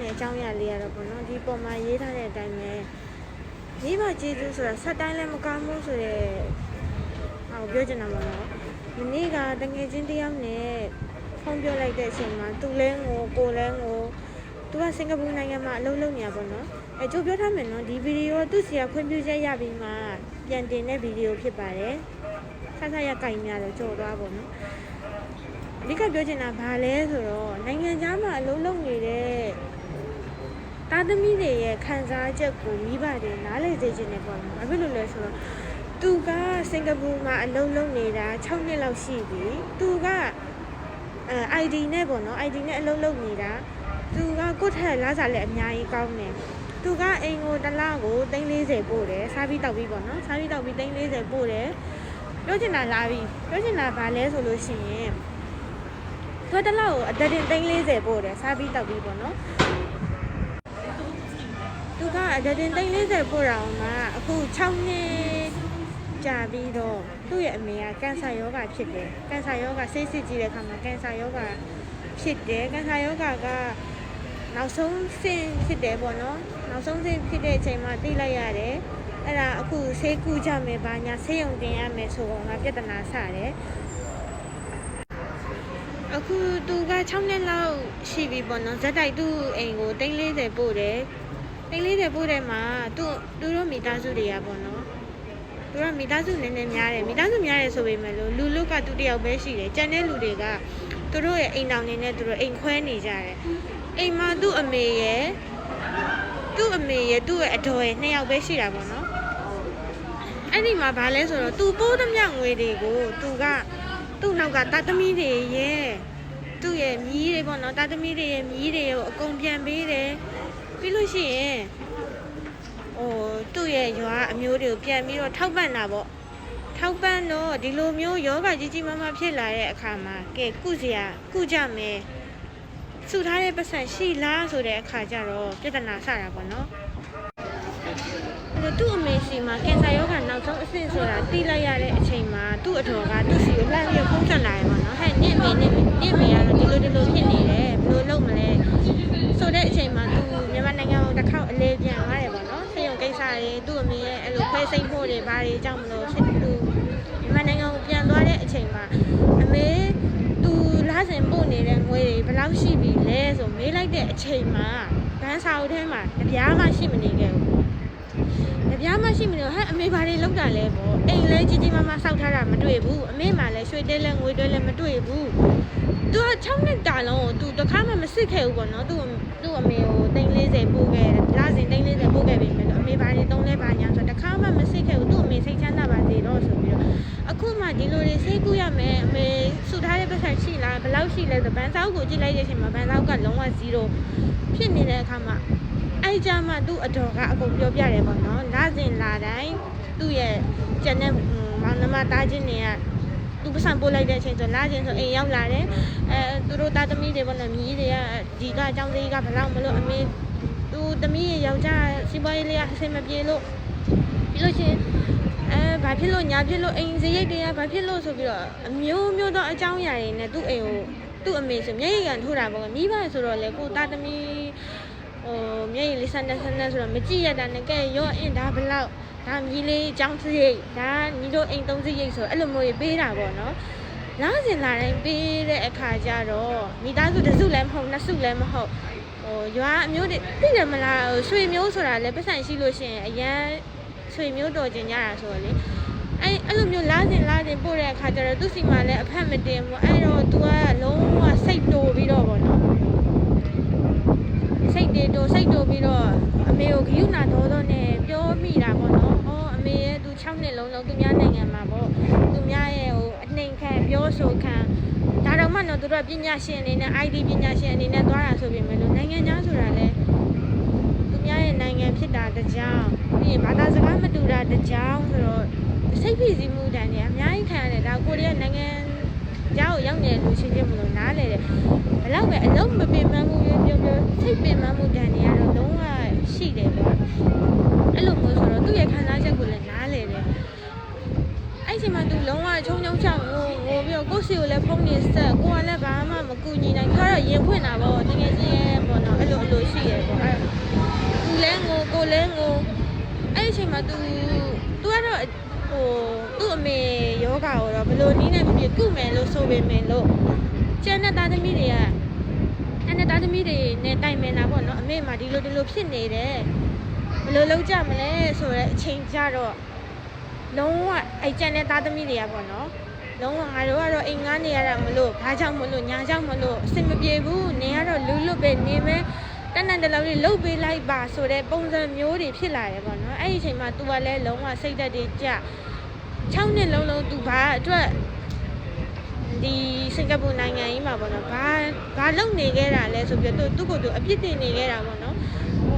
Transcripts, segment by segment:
ချင်တဲ့အကြောင်းအရာလေးရတော့ပေါ့နော်ဒီပုံမှာရေးထားတဲ့အတိုင်းပဲမိဘကျေးဇူးဆိုတာဆက်တိုင်းလည်းမကောင်းဘူးဆိုတဲ့ဟောပြောချင်တာပေါ့နော်မနေ့ကတငယ်ချင်းတယောက်နဲ့ဖုန်းပြောလိုက်တဲ့အချိန်မှာသူလဲငိုကိုလဲငိုသူကစင်ကာပူနိုင်ငံမှာအလုပ်လုပ်နေရပေါ့နော်အဲကျိုးပြောထားမယ်နော်ဒီဗီဒီယိုကသူ့စီကခွင့်ပြုချက်ရပြီးမှပြန်တင်တဲ့ဗီဒီယိုဖြစ်ပါတယ်ဆက်ဆက်ရကင်များတော့ကြော်သွားပေါ့နော်အဓိကပြောချင်တာဘာလဲဆိုတော့နိုင်ငံခြားမှာအလုံးလုံးနေတဲ့ သားသမီးတွေရဲ့ခံစားချက်ကိုမိဘတွေနားလည်စေချင်တယ်ပေါ့နော်။ဘာဖြစ်လို့လဲဆိုတော့သူကစင်ကာပူမှာအလုံးလုံးနေတာ6နှစ်လောက်ရှိပြီ။သူကအဲ ID နဲ့ပေါ့နော် ID နဲ့အလုံးလုံးနေတာသူကကိုယ့်ထက်လားစားလည်းအများကြီးကောင်းတယ်။သူကအိမ်ကိုတစ်လကို340ပို့တယ်စားပြီးတောက်ပြီးပေါ့နော်စားပြီးတောက်ပြီး340ပို့တယ်ပြောချင်တာလာပြီပြောချင်တာဘာလဲဆိုလို့ရှိရင်သူကတစ်လောက်ကိုအသက်တင်340ပို့တယ်စားပြီးတောက်ပြီးပေါ့နော်သူ ကအသက်တင်340ပို့တာမှအခု6နှစ်ကြာပြီးတော့သူ့ရဲ့အမေကကင်ဆာရောဂါဖြစ်တယ်ကင်ဆာရောဂါဆေးစစ်ကြည့်တဲ့အခါမှာကင်ဆာရောဂါဖြစ်တယ်ကင်ဆာရောဂါကနောက်ဆုံးဆင့်ဖြစ်တယ်ပေါ့နော်နောက်ဆုံးဆင့်ဖြစ်တဲ့အချိန်မှာသိလိုက်ရတယ်အဲ့ဒါအခုဆေးကူးကြမယ်ဘာညာဆေးရုံတင်ရမယ်ဆိုတော့ငါပြဿနာဆတယ်အခုသူက6နှစ်လောက်ရှိပြီပေါ့နော်ဇက်တိုက်သူ့အိမ်ကို340ပို့တယ် 340ပို့တယ်မှာသူ့သူတို့မိသားစုတွေကပေါ့နော်သူတို့မိသားစုနည်းနည်းများတယ်မိသားစုများတယ်ဆိုပေမဲ့လို့လူလူကသူတယောက်ပဲရှိတယ်ကျန်တဲ့လူတွေကသူတို့ရဲ့အိမ်တောင်နေနဲ့သူတို့အိမ်ခွဲနေကြတယ်အိမ်မှာသူ့အမေရဲ့သူ့အမေရဲ့သူ့ရဲ့အတော်ရဲ့နှစ်ယောက်ပဲရှိတာပေါ့နော်အဲ့ဒီမှာဘာလဲဆိုတော့သူပိုးသမျှငွေတွေကိုသူကသူ့နောက်ကတာသမီတွေရဲ့သူ့ရဲ့မြီးတွေပေါ့နော်တာသမီတွေရဲ့မြီးတွေကိုအကုန်ပြန်ပေးတယ် ပြီးလို့ရှိရင်ဟိုသူ့ရဲ့ရွာအမျိုးတွေကိုပြန်ပြီးတော့ထောက်ပံ့တာပေါ့ထောက်ပံ့တော့ဒီလိုမျိုးယောဂကြီးကြီးမားမားဖြစ်လာတဲ့အခါမှာကဲကုစရာကုကြမယ်စုထားတဲ့ပတ်စံရှိလားဆိုတဲ့အခါကျတော့ပြဿနာဆတာပေါ့နော်အဲ့တော့ သူ့အမေစီမှာကင်ဆာရောဂါနောက်ဆုံးအဆင့်ဆိုတာသိလိုက်ရတဲ့အချိန်မှာသူ့အတော်ကသူ့စီကိုလှမ်းပြီးဖုန်းဆက်လာတယ်ပေါ့နော်ဟဲ့နင့်အမေနင့်နင့်အမေကတော့ဒီလိုဒီလိုဖြစ်နေတယ်ဘယ်လိုလုပ်မလဲဆိုတဲ့အချိန်မှာသူမြန်မာနိုင်ငံကိုတစ်ခေါက်အလေးပြန်သွားတယ်ပေါ့နော်ဆေးရုံကိစ္စတွေသူ့အမေရဲ့အဲ့လိုခွဲစိတ်ဖို့တွေဘာတွေကြောင့်မလို့ဖြစ်သူမြန်မာနိုင်ငံကိုပြန်သွားတဲ့အချိန်မှာအမေသူလာစဉ်ပို့နေတဲ့ငွေတွေဘယ်လောက်ရှိပြီလဲဆိုမေးလိုက်တဲ့အချိန်မှာဘန်းစာအုပ်ထဲမှာတပြားမှရှိမနေခဲ့ဘူး။ တပြားမရှိမလို့ဟဲ့အမေဘာတွေလောက်တာလဲပေါ့အိမ်လဲကြီးကြီးမားမားစောက်ထားတာမတွေ့ဘူးအမေမှလည်းရွှေတဲလဲငွေတဲလဲမတွေ့ဘူးသူက6နှစ်တာလုံးကိုသူတစ်ခါမှမစစ်ခဲ့ဘူးပေါ့နော်သူ့သူ့အမေကို340ပို့ခဲ့လစဉ်340ပို့ခဲ့ပြီမဲ့အမေဘာတွေသုံးလဲဘာညာဆိုတော့တစ်ခါမှမစစ်ခဲ့ဘူးသူ့အမေစိတ်ချမ်းသာပါစေတော့ဆိုပြီးတော့အခုမှဒီလိုတွေစိတ်ကူးရမယ်အမေစုထားတဲ့ပတ်စံရှိလားဘယ်လောက်ရှိလဲဆိုဗန်ဆောက်ကိုကြည့်လိုက်တဲ့အချိန်မှာဗန်ဆောက်ကလုံးဝ0ဖြစ်နေတဲ့အခါမှာ အဲ့ကြမှာသူ့အတော်ကအကုန်ပြောပြတယ်ပေါ့နော်လာစဉ်လာတိုင်းသူ့ရဲ့ကျန်တဲ့မောင်နှမတားချင်းတွေကသူပစံပို့လိုက်တဲ့အချိန်ဆိုလာချင်းဆိုအိမ်ရောက်လာတယ်အဲသူတို့သားသမီးတွေပေါ့နော်မြည်တွေကဒီကအကြောင်းသေးကဘလောက်မလို့အမေသူသမီးရဲ့ယောက်ျားစီးပွားရေးလေးကအဆင်မပြေလို့ပြီးလို့ချင်းအဲဘာဖြစ်လို့ညာဖြစ်လို့အိမ်စရိတ်တွေကဘာဖြစ်လို့ဆိုပြီးတော့အမျိုးမျိုးသောအကြောင်းအရာတွေနဲ့သူ့အိမ်ကိုသူ့အမေဆိုမျက်ရည်ကန်ထိုးတာပေါ့မိဘဆိုတော့လေကိုသားသမီး ဟိုမျက်ရည်လေးဆန်းတဲ့ဆန်းတဲ့ဆိုတော့မကြည့်ရတာနဲ့ကဲရော့အင်းဒါဘလောက်ဒါမြည်လေးចောင်းစရိတ်ဒါညီတို့အိမ်သုံးစရိတ်ဆိုအဲ့လိုမျိုးကြီးပေးတာပေါ့နော်လာစဉ်လာတိုင်းပေးတဲ့အခါကျတော့မိသားစုတစ်စုလည်းမဟုတ်နှစ်စုလည်းမဟုတ်ဟိုရွာအမျိုးတွေသိတယ်မလားဟိုရွှေမျိုးဆိုတာလည်းပတ်စံရှိလို့ရှိရင်အရန်ရွှေမျိုးတော်ကျင်ကြတာဆိုတော့လေအဲ့အဲ့လိုမျိုးလာစဉ်လာစဉ်ပို့တဲ့အခါကျတော့သူ့စီမှာလည်းအဖက်မတင်ဘူးအဲ့တော့ तू ကလုံးဝစိတ်တိုးပြီးတော့ပေါ့နော်စိ တ်တွေတိုးစိတ်တိုးပြီးတော့အမေကိုဂယုဏတော်တော်နဲ့ပြောမိတာပေါ့နော်။ဟောအမေရဲ့သူ6နှစ်လုံးလုံးသူများနိုင်ငံမှာပေါ့။သူများရဲ့ဟိုအနှိမ်ခံပြောဆိုခံဒါတော့မှတော့သူတို့ကပညာရှင်အနေနဲ့ ID ပညာရှင်အနေနဲ့သွားတာဆိုပေမဲ့လို့နိုင်ငံခြားဆိုတာလဲသူများရဲ့နိုင်ငံဖြစ်တာတကြောင်ပြီးရင်ဘာသာစကားမတူတာတကြောင်ဆိုတော့စိတ်ဖိစီးမှုတန်တွေအများကြီးခံရတယ်ဒါကိုရီးယားနိုင်ငံ ကြောက်ရောက်နေတဲ့လူချင်းချင်းမလို့နားလေတယ်ဘလောက်ပဲအလုံးမပင်ပန်းမှုပြောပြောပြောစိတ်ပင်ပန်းမှုတန်နေရတော့လုံးဝရှိတယ်ကွာအဲ့လိုမျိုးဆိုတော့သူ့ရဲ့ခံစားချက်ကိုလည်းနားလေတယ်အဲ့ချိန်မှာသူလုံးဝချုံချုံချောင်းငိုငိုပြီးတော့ကိုယ့်စီကိုလည်းဖုန်းနေဆက်ကိုကလည်းဘာမှမကူညီနိုင်ဘူးကတော့ရင်ဖွင့်တာပေါ့တကယ်ချင်းရဲ့ဘပေါ့နော်အဲ့လိုအဲ့လိုရှိရပေါ့အဲ့သူလဲငိုကိုလဲငိုအဲ့ဒီအချိန်မှာ तू तू ကတော့ ဟိုသူ့အမေယောဂါကိုတော့ဘယ်လိုနည်းနဲ့ဖြစ်ဖြစ်ကုမယ်လို့ဆိုပေမဲ့လို့ကျန်တဲ့သားသမီးတွေကအဲ့တဲ့သားသမီးတွေနဲ့တိုင်ပင်တာပေါ့နော်အမေမှဒီလိုဒီလိုဖြစ်နေတယ်ဘယ်လိုလုပ်ကြမလဲဆိုတော့အချိန်ကြတော့လုံးဝအဲ့ကျန်တဲ့သားသမီးတွေကပေါ့နော်လုံးဝငါတို့ကတော့အိမ်ငားနေရတာမလို့ဘာကြောင့်မလို့ညာကြောင့်မလို့အဆင်မပြေဘူးနေရတော့လူလွတ်ပဲနေမယ် တန်တန်တလောက်လေးလှုပ်ပေးလိုက်ပါဆိုတဲ့ပုံစံမျိုးတွေဖြစ်လာတယ်ပေါ့နော်အဲ့ဒီအချိန်မှာ तू ကလည်းလုံးဝစိတ်သက်တွေကြ6နှစ်လုံးလုံး तू ဘာအတွက်ဒီစင်ကာပူနိုင်ငံကြီးမှာပေါ့နော်ဘာဘာလုပ်နေခဲ့တာလဲဆိုပြီးတော့သူ့ကိုယ်သူအပြစ်တင်နေခဲ့တာပေါ့နော်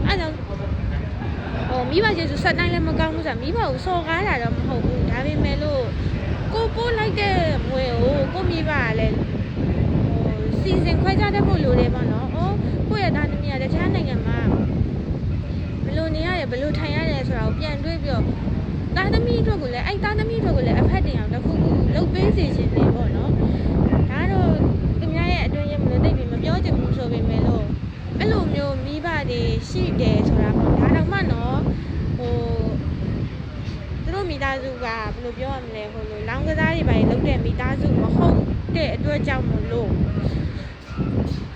အဲ့တော့ဟိုမိဘကျေစုဆက်တိုင်းလည်းမကောင်းဘူးဆိုတာမိဘကိုစော်ကားတာတော့မဟုတ်ဘူးဒါပေမဲ့လို့ကိုပို့လိုက်တဲ့မွေကိုကိုမိဘကလည်းဟိုစီစဉ်ခွဲခြားတတ်ဖို့လိုတယ်ပေါ့နော်။အော် ကိုယ့်ရဲ့သားသမီးကတခြားနိုင်ငံမှာဘယ်လိုနေရတယ်ဘယ်လိုထိုင်ရတယ်ဆိုတာကိုပြန်တွေးပြီးတော့သားသမီးအတွက်ကိုလည်းအဲ့သားသမီးအတွက်ကိုလည်းအဖက်တင်အောင်တစ်ခုခုလုပ်ပေးစီခြင်းတယ်ပေါ့နော်။ဒါတော့သူများရဲ့အတွင်းရမလို့တိတ်ပြီးမပြောချင်ဘူးဆိုပေမဲ့လို့အဲ့လိုမျိုးမိဘတွေရှိတယ်ဆိုတာပေါ့ဒါတော့မှနော်ဟိုသူတို့မိသားစုကဘယ်လိုပြောရမလဲဟိုလိုလောင်းကစားတွေပါလုပ်တဲ့မိသားစုမဟုတ်တဲ့အတွက်ကြောင့်မလို့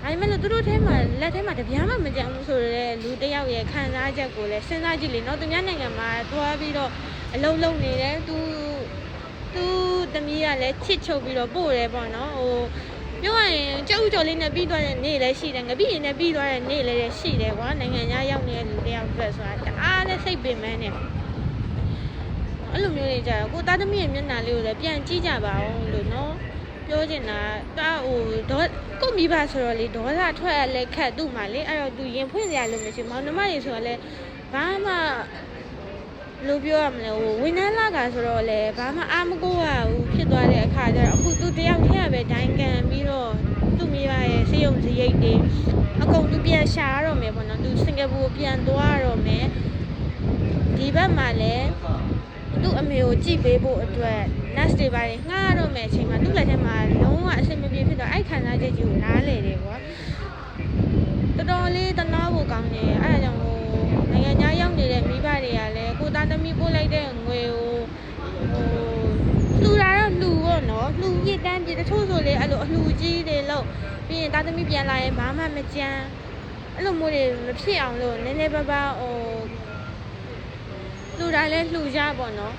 ဒါပေမဲ့လို့သူတို့ထဲမှာလက်ထဲမှာတပြားမှမကြမ်းဘူးဆိုတော့လူတစ်ယောက်ရဲ့ခံစားချက်ကိုလည်းစဉ်းစားကြည့်လေနော်သူများနိုင်ငံမှာသွားပြီးတော့အလုံးလုံးနေတယ်သူသူသမီးကလည်းချစ်ချုပ်ပြီးတော့ပို့တယ်ပေါ့နော်ဟိုပြောရရင်ကြောက်ကြော်လေးနဲ့ပြီးသွားတဲ့နေ့လည်းရှိတယ်ငပိရင်နဲ့ပြီးသွားတဲ့နေ့လည်းရှိတယ်ကွာနိုင်ငံခြားရောက်နေတဲ့လူတစ်ယောက်အတွက်ဆိုတာတအားလည်းစိတ်ပင်ပန်းနေအဲ့လိုမျိုးတွေကြတော့ကိုသားသမီးရဲ့မျက်နှာလေးကိုလည်းပြန်ကြည့်ကြပါဦးလို့နော်ပြောချင်တာတာဟိုဒေါ ကိုမိဘဆိုတော့လေဒေါသထွက်ရလဲခတ်သူ့မှာလေအဲ့တော့သူရင်ဖွင့်စရာလို့မရှိဘူးမောင်နှမတွေဆိုတော့လေဘာမှလို့ပြောရမလဲဟိုဝန်ထမ်းလာကဆိုတော့လေဘာမှအာမကိုရဘူးဖြစ်သွားတဲ့အခါကျတော့အခုသူတယောက်တည်းကပဲဒိုင်းကန်ပြီးတော့သူ့မိဘရဲ့စေယုံစရိတ်တွေအကုန်သူပြန်ရှာရတော့မယ်ပေါ့နော်သူစင်ကာပူပြန်သွားရတော့မယ်ဒီဘက်မှာလည်းသူ့အမေကိုကြည့်ပေးဖို့အတွက် nurse တွေပါငှားရတော့မယ်အချိန်မှာသူ့လက်ထဲမှာလုံး ဝအဆင်မပြေဖြစ်တော့အဲ့ခံစားချက်ကြီးကိုနားလေတယ်ကွာတော်တော်လေးတနာဖို့ကောင်းတယ်အဲ့ဒါကြောင့်ဟိုနိုင်ငံခြားရောက်နေတဲ့မိဘတွေကလည်းကိုသားသမီးပို့လိုက်တဲ့ငွေကိုဟိုလှူတာတော့လှူပေါ့နော်လှူရစ်တန်းပြတချို့ဆိုလေအဲ့လိုအလှူကြီးတွေလို့ပြီးရင်သားသမီးပြန်လာရင်ဘာမှမကြမ်းအဲ့လိုမျိုးတွေမဖြစ်အောင်လို့နည်းနည်းပါးပါးဟိုလှူတာလဲလှူကြပေါ့နော်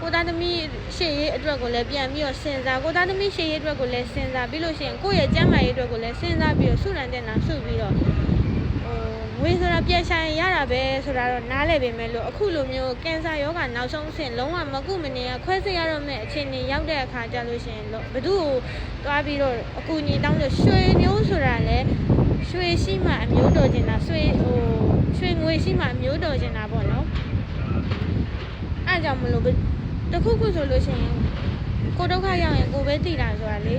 ကိုသားသမီးရှေ့ရေးအတွက်ကိုလည်းပြန်ပြီးတော့စဉ်းစားကိုသားသမီးရှေ့ရေးအတွက်ကိုလည်းစဉ်းစားပြီးလို့ရှိရင်ကိုယ့်ရဲ့ကျန်းမာရေးအတွက်ကိုလည်းစဉ်းစားပြီးတော့ဆုရန်တဲ့နာဆုပြီးတော့ဟိုငွေဆိုတာပြန်ရှာရင်ရတာပဲဆိုတာတော့နားလည်ပေမဲ့လို့အခုလိုမျိုးကင်ဆာယောဂနောက်ဆုံးဆင့်လုံးဝမကုမနေရခွဲစိတ်ရတော့မဲ့အခြေအနေရောက်တဲ့အခါကျလို့ရှိရင်ဘသူ့ကိုတွားပြီးတော့အကူအညီတောင်းလို့ရွှေမျိုးဆိုတာလည်းရွှေရှိမှအမျိုးတော်ကျင်တာရွှေဟိုရွှေငွေရှိမှအမျိုးတော်ကျင်တာပေါ့နော်အဲကြောင့်မလို့ တခုခုဆိုလို့ရှိရင်ကိုဒုက္ခရောက်ရင်ကိုပဲတည်တာဆိုတာလေ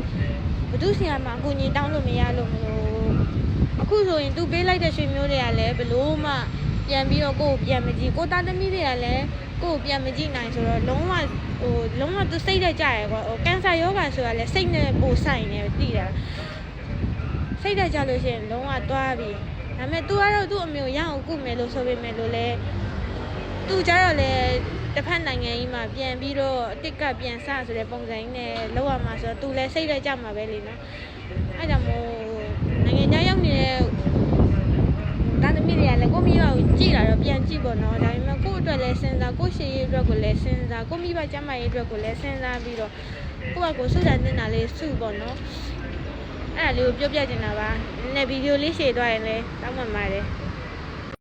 ဘသူစီကမှအကူညီတောင်းလို့မရလို့မလို့အခုဆိုရင်သူပေးလိုက်တဲ့ရွှေမျိုးတွေကလည်းဘလို့မှပြန်ပြီးတော့ကိုကိုပြန်မကြည့်ကိုသားသမီးတွေကလည်းကိုကိုပြန်မကြည့်နိုင်ဆိုတော့လုံးဝဟိုလုံးဝသူစိတ်တက်ကြရဲကွာဟိုကင်ဆာယောဂါဆိုတာလည်းစိတ်နဲ့ပိုဆိုင်နေတည်တာစိတ်တက်ကြလို့ရှိရင်လုံးဝသွားပြီဒါပေမဲ့ तू ကတော့သူ့အမျိုးရအောင်ကုမယ်လို့ဆိုပေမဲ့လို့လေသူကြတော့လေ တစ်ဖက်နိုင်ငံကြီးမှာပြန်ပြီးတော့အတစ်ကပ်ပြန်စဆိုတဲ့ပုံစံကြီးနဲ့လောက်ရမှာဆိုတော့သူလည်းစိတ်လက်ကြမှာပဲလေနော်အဲကြောင့်မို့နိုင်ငံခြားရောက်နေတဲ့တာသမီတွေကလည်းကိုမိဘကိုကြည့်လာတော့ပြန်ကြည့်ပေါ့နော်ဒါပေမဲ့ကိုယ့်အတွက်လည်းစဉ်းစားကိုယ့်ရှေ့ရေးအတွက်ကိုလည်းစဉ်းစားကိုမိဘကျန်းမာရေးအတွက်ကိုလည်းစဉ်းစားပြီးတော့ကိုယ့်ဘက်ကိုစုတန်တင်တာလေးစုပေါ့နော်အဲ့ဒါလေးကိုပြောပြချင်တာပါနည်းနည်းဗီဒီယိုလေးရှည်သွားရင်လည်းတောင်းပန်ပါတယ်